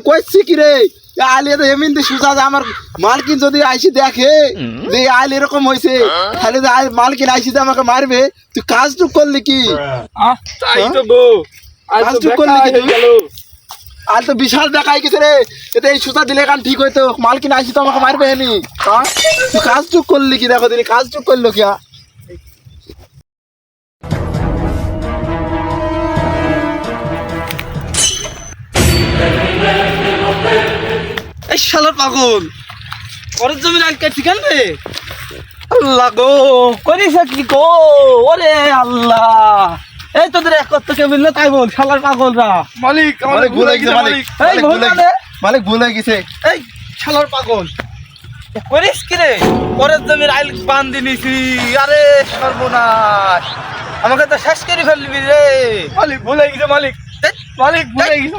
কইছি কি রে? আলি তো এমনি দিয়ে সুজা আমার মালকিন যদি আইসি দেখে যে এই আইল এরকম হয়েছে তাহলে যে আইল মালকিন আইসি যে আমাকে মারবে তুই কাজটুক করলি কি? তো তো কাজটুক করলি কি হয়ে? গেল। আর তো বিশাল দেখাই গেছে রে। এতে এই সুতা দিলে কান ঠিক হইতো মালকিন আইসি তো আমাকে মারবে হেনি হ্যাঁ? তুই কাজটুক করলি কি? দেখো দিনি কাজটুক করল কি এই শালার পাগল। পরের জমির আজকে ঠিকান রে আল্লাহ গো করিস কি গো? ওরে আল্লাহ। এই তোদের এক করতে কে মিললে তাই বল শালার পাগলরা। মালিক মালিক ভুল হয়ে গেছে মালিক। এই মালিক ভুল হয়ে? গেছে। মালিক ভুল গেছে। এই শালার পাগল। করিস কি রে? পরের জমির আইল বান্ধি নিছি। আরে সর্বনাশ। আমাকে তো শেষ করে ফেলবি রে। মালিক ভুলে গেছে মালিক। মালিক ভুলে গেছে